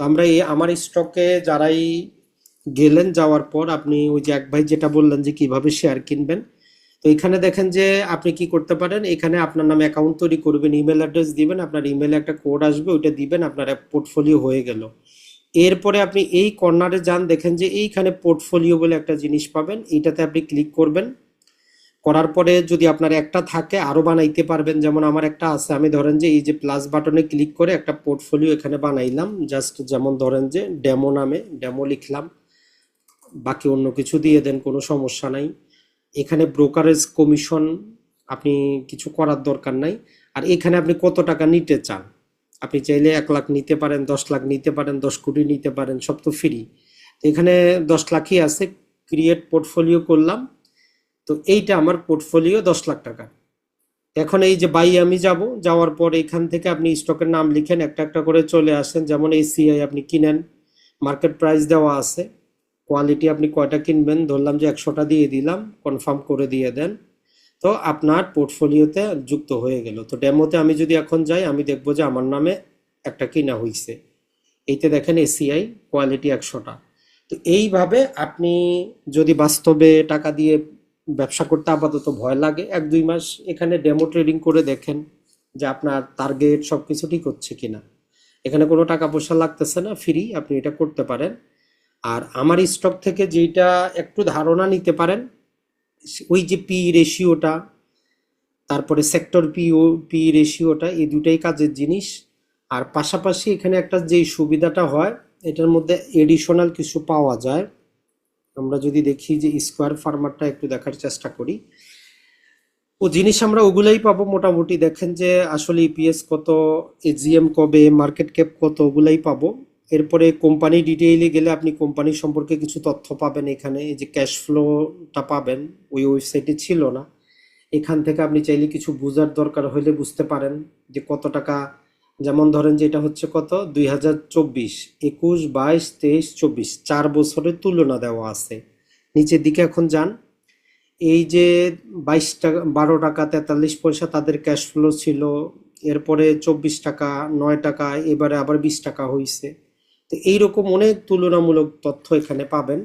তো আমরা এই আমার স্টকে যারাই গেলেন যাওয়ার পর আপনি ওই যে এক ভাই যেটা বললেন যে কীভাবে শেয়ার কিনবেন, তো এখানে দেখেন যে আপনি কি করতে পারেন, এখানে আপনার নামে অ্যাকাউন্ট তৈরি করবেন ইমেল অ্যাড্রেস দিবেন, আপনার ইমেলে একটা কোড আসবে, ওইটা দিবেন, আপনার পোর্টফোলিও হয়ে গেল। এরপরে আপনি এই কর্নারে যান, দেখেন যে এইখানে পোর্টফোলিও বলে একটা জিনিস পাবেন, এইটাতে আপনি ক্লিক করবেন। করার পরে যদি আপনার একটা থাকে, আরও বানাইতে পারবেন। যেমন আমার একটা আছে, আমি ধরেন যে এই যে প্লাস বাটনে ক্লিক করে একটা পোর্টফোলিও এখানে বানাইলাম। জাস্ট যেমন ধরেন যে ডেমো নামে ডেমো লিখলাম। বাকি অন্য কিছু দিয়ে দেন, কোনো সমস্যা নাই। এখানে ব্রোকারেজ কমিশন আপনি কিছু করার দরকার নাই। আর এখানে আপনি কত টাকা নিতে চান? আপনি চাইলে এক লাখ নিতে পারেন, দশ লাখ নিতে পারেন, দশ কোটি নিতে পারেন, সব তো ফ্রি এখানে দশ লাখই আছে। ক্রিয়েট পোর্টফোলিও করলাম। তো এইটা আমার পোর্টফোলিও দশ লাখ টাকা। এখন এই যে বাই আমি যাব, যাওয়ার পর এখান থেকে আপনি স্টকের নাম লিখেন, একটা একটা করে চলে আসেন। যেমন এই সিআই আপনি কিনেন মার্কেট প্রাইস দেওয়া আছে কোয়ালিটি আপনি কয়টা কিনবেন, ধরলাম যে একশোটা দিয়ে দিলাম কনফার্ম করে দিয়ে দেন। তো আপনার পোর্টফোলিওতে যুক্ত হয়ে গেল। তো ডেমোতে আমি যদি এখন যাই, আমি দেখব যে আমার নামে একটা কিনা হয়েছে এইতে দেখেন এসিআই কোয়ালিটি একশোটা। তো এইভাবে আপনি যদি বাস্তবে টাকা দিয়ে ব্যবসা করতে আপাতত ভয় লাগে। এক, দুই মাস এখানে ডেমো ট্রেডিং করে দেখেন যে আপনার টার্গেট সব কিছু ঠিক হচ্ছে কিনা। এখানে কোনো টাকা পয়সা লাগতেছে না ফ্রি আপনি এটা করতে পারেন। আর আমার স্টক থেকে যেটা একটু ধারণা নিতে পারেন, ওই যে পি রেশিওটা তারপরে সেক্টর পি ও পি রেশিওটা এই দুটাই কাজের জিনিস। আর পাশাপাশি এখানে একটা যেই সুবিধাটা হয়, এটার মধ্যে এডিশনাল কিছু পাওয়া যায়। আমরা যদি দেখি যে স্কোয়ার ফার্মারটা একটু দেখার চেষ্টা করি, ও জিনিস আমরা ওগুলাই পাবো মোটামুটি। দেখেন যে আসলে ইপিএস কত এজিএম কবে মার্কেট ক্যাপ কত, ওগুলাই পাবো। এরপরে কোম্পানি ডিটেইলে গেলে আপনি কোম্পানি সম্পর্কে কিছু তথ্য পাবেন এখানে, এই যে ক্যাশ ফ্লোটা পাবেন, ওই ওয়েবসাইটে ছিল না। এখান থেকে আপনি চাইলে কিছু বোঝার দরকার হলে বুঝতে পারেন যে কত টাকা যেমন ধরেন যে এটা হচ্ছে কত? দুই হাজার চব্বিশ, একুশ, বাইশ, তেইশ, চব্বিশ। চার বছরের তুলনা দেওয়া আছে। নিচের দিকে এখন যান। এই যে বাইশ টাকা, বারো টাকা, তেতাল্লিশ পয়সা তাদের ক্যাশ ফ্লো ছিল। এরপরে চব্বিশ টাকা, নয় টাকা, এবারে আবার বিশ টাকা হয়েছে তো এইরকম অনেক তুলনামূলক তথ্য এখানে পাবেন।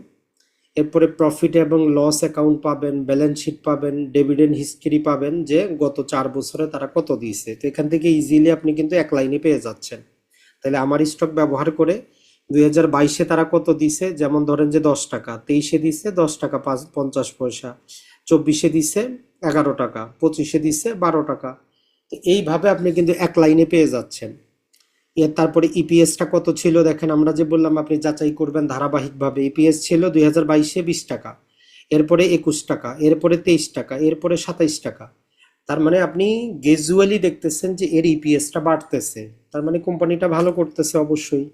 এরপরে প্রফিট এবং লস অ্যাকাউন্ট পাবেন ব্যালেন্স শিট পাবেন ডেভিডেন্ড হিস্ট্রি পাবেন যে গত চার বছরে তারা কত দিয়েছে। তো এখান থেকে ইজিলি আপনি কিন্তু এক লাইনে পেয়ে যাচ্ছেন। তাহলে আমার স্টক ব্যবহার করে দুই হাজার বাইশে তারা কত দিছে যেমন ধরেন যে দশ টাকা, তেইশে দিছে দশ টাকা পাঁচ, পঞ্চাশ পয়সা, চব্বিশে দিছে এগারো টাকা, পঁচিশে দিছে বারো টাকা। তো এইভাবে আপনি কিন্তু এক লাইনে পেয়ে যাচ্ছেন। এর তারপরে ইপিএসটা কত ছিল? দেখেন আমরা যে বললাম, আপনি যাচাই করবেন ধারাবাহিকভাবে ইপিএস ছিল দুই হাজার বাইশে বিশ টাকা, এরপরে একুশ টাকা, এরপরে তেইশ টাকা, এরপরে সাতাইশ টাকা। তার মানে আপনি গ্রেজুয়ালি দেখতেছেন যে এর ইপিএসটা বাড়তেছে। তার মানে কোম্পানিটা ভালো করতেছে অবশ্যই।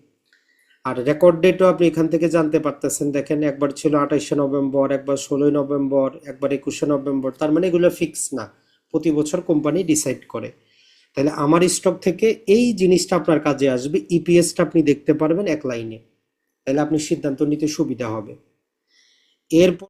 আর রেকর্ড ডেটও আপনি এখান থেকে জানতে পারতেছেন। দেখেন একবার ছিল আঠাইশে নভেম্বর, একবার ষোলোই নভেম্বর, একবার একুশে নভেম্বর। তার মানে এগুলো ফিক্স না। প্রতি বছর কোম্পানি ডিসাইড করে। তাহলে আমার স্টক থেকে এই জিনিসটা আপনার কাজে আসবে ইপিএসটা আপনি দেখতে পারবেন এক লাইনে। তাহলে আপনি সিদ্ধান্ত নিতে সুবিধা হবে। এরপর